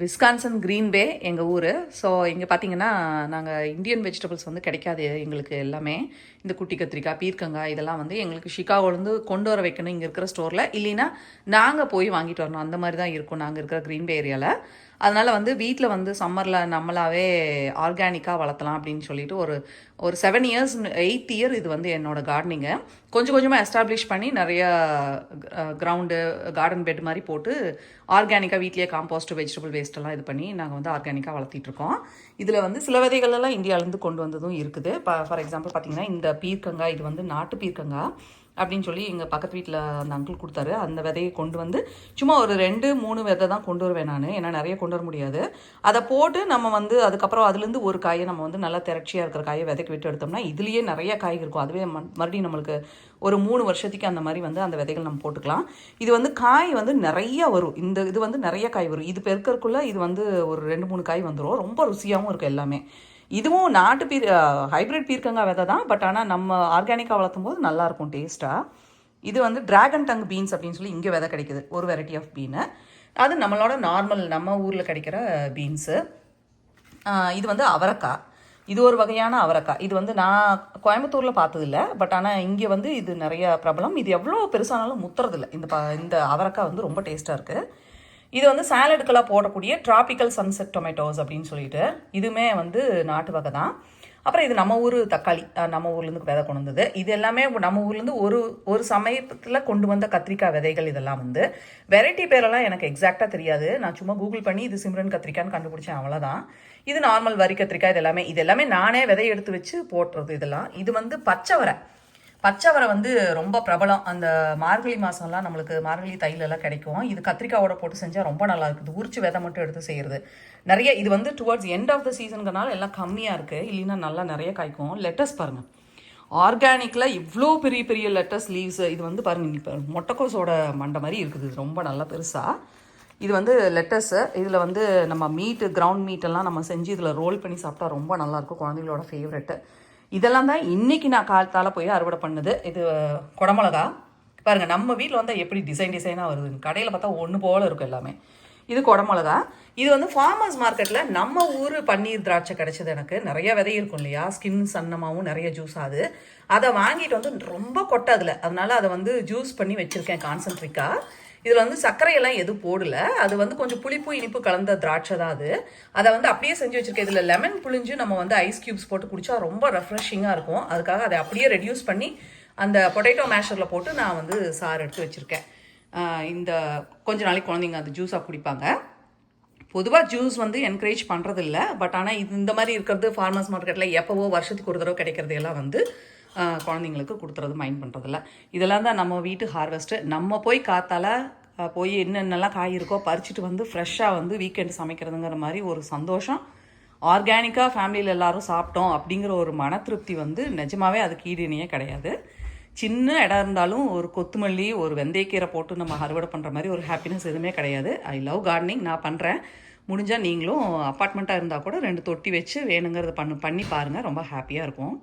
Wisconsin green பே எங்கள் ஊர். So இங்கே பார்த்தீங்கன்னா நாங்கள் இந்தியன் வெஜிடபிள்ஸ் வந்து கிடைக்காது எங்களுக்கு எல்லாமே. இந்த குட்டி கத்திரிக்காய் பீர்க்கங்காய் இதெல்லாம் வந்து எங்களுக்கு ஷிகாகோலேருந்து கொண்டு வர வைக்கணும் இங்கே இருக்கிற ஸ்டோரில். இல்லைன்னா நாங்கள் போய் வாங்கிட்டு வரணும். அந்த மாதிரி தான் இருக்கும் நாங்கள் இருக்கிற க்ரீன் பே ஏரியாவில் அதனால் வந்து வீட்டில் வந்து சம்மரில் நம்மளாவே ஆர்கானிக்காக வளர்த்தலாம் அப்படின்னு சொல்லிட்டு ஒரு ஒரு செவன் இயர்ஸ் எயித் இயர் இது வந்து என்னோடய கார்டனிங்கு கொஞ்சம் கொஞ்சமாக எஸ்டாப்ளிஷ் பண்ணி நிறைய கிரவுண்டு கார்டன் பெட் மாதிரி போட்டு ஆர்கானிக்காக வீட்லேயே காம்போஸ்ட் வெஜிடபிள் வேஸ்ட் எல்லாம் இது பண்ணி நாங்கள் வந்து ஆர்கானிக்காக வளர்த்திட்ருக்கோம் இதில் வந்து சில விதைகள் எல்லாம் இந்தியாவிலேருந்து கொண்டு வந்ததும் இருக்குது. ஃபார் எக்ஸாம்பிள் பார்த்தீங்கன்னா இந்த பீர்க்கங்காய் இது வந்து நாட்டு பீர்க்கங்காய். அப்படின்னு சொல்லி எங்கள் பக்கத்து வீட்டில் அந்த அங்கிள் கொடுத்தாரு. அந்த விதையை கொண்டு வந்து சும்மா ஒரு ரெண்டு மூணு விதை தான் கொண்டு வருவேன் நான். ஏன்னா நிறைய கொண்டு வர முடியாது. அதை போட்டு நம்ம வந்து அதுக்கப்புறம் அதுலேருந்து ஒரு காயை நம்ம வந்து நல்லா திரட்சியாக இருக்கிற காயை விதைக்கு விட்டு எடுத்தோம்னா இதுலேயே நிறைய காய் இருக்கும். அதுவே ம- மறுபடியும் நம்மளுக்கு ஒரு மூணு வருஷத்துக்கு அந்த மாதிரி வந்து அந்த விதைகள் நம்ம போட்டுக்கலாம். இது வந்து காய் வந்து நிறைய வரும். இந்த இது வந்து நிறைய காய் வரும். இது பெருக்கறக்குள்ள இது வந்து ஒரு ரெண்டு மூணு காய் வந்துடும் ரொம்ப ருசியாகவும் இருக்கும் எல்லாமே. இதுவும் நாட்டு பீர் ஹைப்ரிட் பீர்க்கங்காய் விதை தான். பட் ஆனால் நம்ம ஆர்கானிக்காக வளர்த்தும் போது நல்லாயிருக்கும் டேஸ்ட்டாக இது வந்து டிராகன் டங் பீன்ஸ் அப்படின்னு சொல்லி இங்கே விதை கிடைக்குது. ஒரு வெரைட்டி ஆஃப் பீனு அது நம்மளோட நார்மல் நம்ம ஊரில் கிடைக்கிற பீன்ஸு இது வந்து அவரக்காய். இது ஒரு வகையான அவரைக்காய். இது வந்து நான் கோயம்புத்தூரில் பார்த்ததில்ல. பட் ஆனால் இங்கே வந்து இது நிறைய பிரபலம். இது எவ்வளோ பெருசானாலும் முத்துறதில்ல. இந்த ப இந்த அவரக்காய் வந்து ரொம்ப டேஸ்ட்டாக இருக்குது இது வந்து சாலடுக்கெல்லாம் போடக்கூடிய டிராபிக்கல் சன்செட் டொமேட்டோஸ் அப்படின்னு சொல்லிட்டு இதுவுமே வந்து நாட்டு வகை தான். அப்புறம் இது நம்ம ஊர் தக்காளி நம்ம ஊர்லேருந்து விதை கொண்டு வந்தது. இது எல்லாமே நம்ம ஊர்லேருந்து ஒரு ஒரு சமயத்தில் கொண்டு வந்த கத்திரிக்காய் விதைகள் இதெல்லாம் வந்து. வெரைட்டி பேரெல்லாம் எனக்கு எக்ஸாக்டாக தெரியாது. நான் சும்மா கூகுள் பண்ணி இது சிம்ரன் கத்திரிக்காய்னு கண்டுபிடிச்சேன் அவ்வளோதான் இது நார்மல் வரி கத்திரிக்காய் இது எல்லாமே இது எல்லாமே நானே விதை எடுத்து வச்சு போட்டுறது இதெல்லாம். இது வந்து பச்சை வரை பச்சைவரை வந்து ரொம்ப பிரபலம். அந்த மார்கழி மாதம்லாம் நம்மளுக்கு மார்கழி தைலெல்லாம் கிடைக்கும். இது கத்திரிக்காவோட போட்டு செஞ்சால் ரொம்ப நல்லா இருக்குது. உரிச்சு விதை மட்டும் எடுத்து செய்கிறது நிறைய இது வந்து டுவர்ட்ஸ் எண்ட் ஆஃப் த சீசனுங்கனால எல்லாம் கம்மியாக இருக்குது இல்லைன்னா நல்லா நிறைய காய்க்கும். லெட்டஸ் பாருங்கள் ஆர்கானிக்கில் இவ்வளோ பெரிய பெரிய லெட்டஸ் லீவ்ஸ் இது வந்து பாருங்கள் இப்போ மொட்டைக்கோஸோட மண்டை மாதிரி இருக்குது. இது ரொம்ப நல்லா பெருசாக இது வந்து லெட்டஸு இதில் வந்து நம்ம மீட்டு கிரவுண்ட் மீட்டெல்லாம் நம்ம செஞ்சு இதில் ரோல் பண்ணி சாப்பிட்டா ரொம்ப நல்லாயிருக்கும் குழந்தைங்களோட ஃபேவரெட்டு இதெல்லாம் தான் இன்றைக்கி நான் காலத்தால் போய் அறுவடை பண்ணுது. இது குடமிளகா. பாருங்கள் நம்ம வீட்டில் வந்து எப்படி டிசைன் டிசைனாக வருது கடையில் பார்த்தா ஒன்று போல் இருக்கும் எல்லாமே. இது குடமிளகா. இது வந்து ஃபார்மர்ஸ் மார்க்கெட்டில் நம்ம ஊர் பன்னீர் திராட்சை கிடைச்சது எனக்கு. நிறைய விதை இருக்கும் இல்லையா? ஸ்கின் சன்னமாகவும் நிறைய ஜூஸ் ஆகுது அதை. வாங்கிட்டு வந்து ரொம்ப கொட்டை அதில் அதனால் அதை வந்து ஜூஸ் பண்ணி வச்சுருக்கேன் கான்சன்ட்ரிக்காக இதில் வந்து சர்க்கரையெல்லாம் எதுவும் போடல. அது வந்து கொஞ்சம் புளிப்பு இனிப்பு கலந்த திராட்சை தான் அது. அதை வந்து அப்படியே செஞ்சு வச்சுருக்கேன். இதில் லெமன் புளிஞ்சு நம்ம வந்து ஐஸ் கியூப்ஸ் போட்டு குடிச்சா ரொம்ப ரெஃப்ரெஷிங்காக இருக்கும். அதுக்காக அதை அப்படியே ரெடியூஸ் பண்ணி அந்த பொட்டேட்டோ மேஷரில் போட்டு நான் வந்து சாறு எடுத்து வச்சுருக்கேன். இந்த கொஞ்ச நாளைக்கு குழந்தைங்க அந்த ஜூஸாக குடிப்பாங்க. பொதுவாக ஜூஸ் வந்து என்கரேஜ் பண்ணுறதில்ல பட் ஆனால் இது இந்த மாதிரி இருக்கிறது ஃபார்மர்ஸ் மார்க்கெட்டில் எப்போவோ வருஷத்துக்கு ஒரு தடவை கிடைக்கிறது எல்லாம் வந்து குழந்தைங்களுக்கு கொடுத்துறது மைண்ட் பண்ணுறதில்ல இதெல்லாம் தான் நம்ம வீட்டு ஹார்வெஸ்ட்டு நம்ம போய் காத்தால் போய் என்னென்னலாம் காய் இருக்கோ பறிச்சுட்டு வந்து ஃப்ரெஷ்ஷாக வந்து வீக்கெண்ட் சமைக்கிறதுங்கிற மாதிரி ஒரு சந்தோஷம். ஆர்கானிக்காக ஃபேமிலியில் எல்லாரும் சாப்பிட்டோம் அப்படிங்கிற ஒரு மன திருப்தி வந்து நிஜமாவே அதுக்கு ஈடுணையே கிடையாது. சின்ன இடம் இருந்தாலும் ஒரு கொத்துமல்லி ஒரு வெந்தயக்கீரை போட்டு நம்ம அறுவடை பண்ணுற மாதிரி ஒரு ஹாப்பினஸ் எதுவுமே கிடையாது. ஐ லவ் கார்டனிங் நான் பண்ணுறேன் முடிஞ்சால் நீங்களும் அப்பார்ட்மெண்ட்டாக இருந்தால் கூட ரெண்டு தொட்டி வச்சு வேணுங்கிறத பண்ணு பண்ணி பாருங்கள் ரொம்ப ஹாப்பியாக இருக்கும்.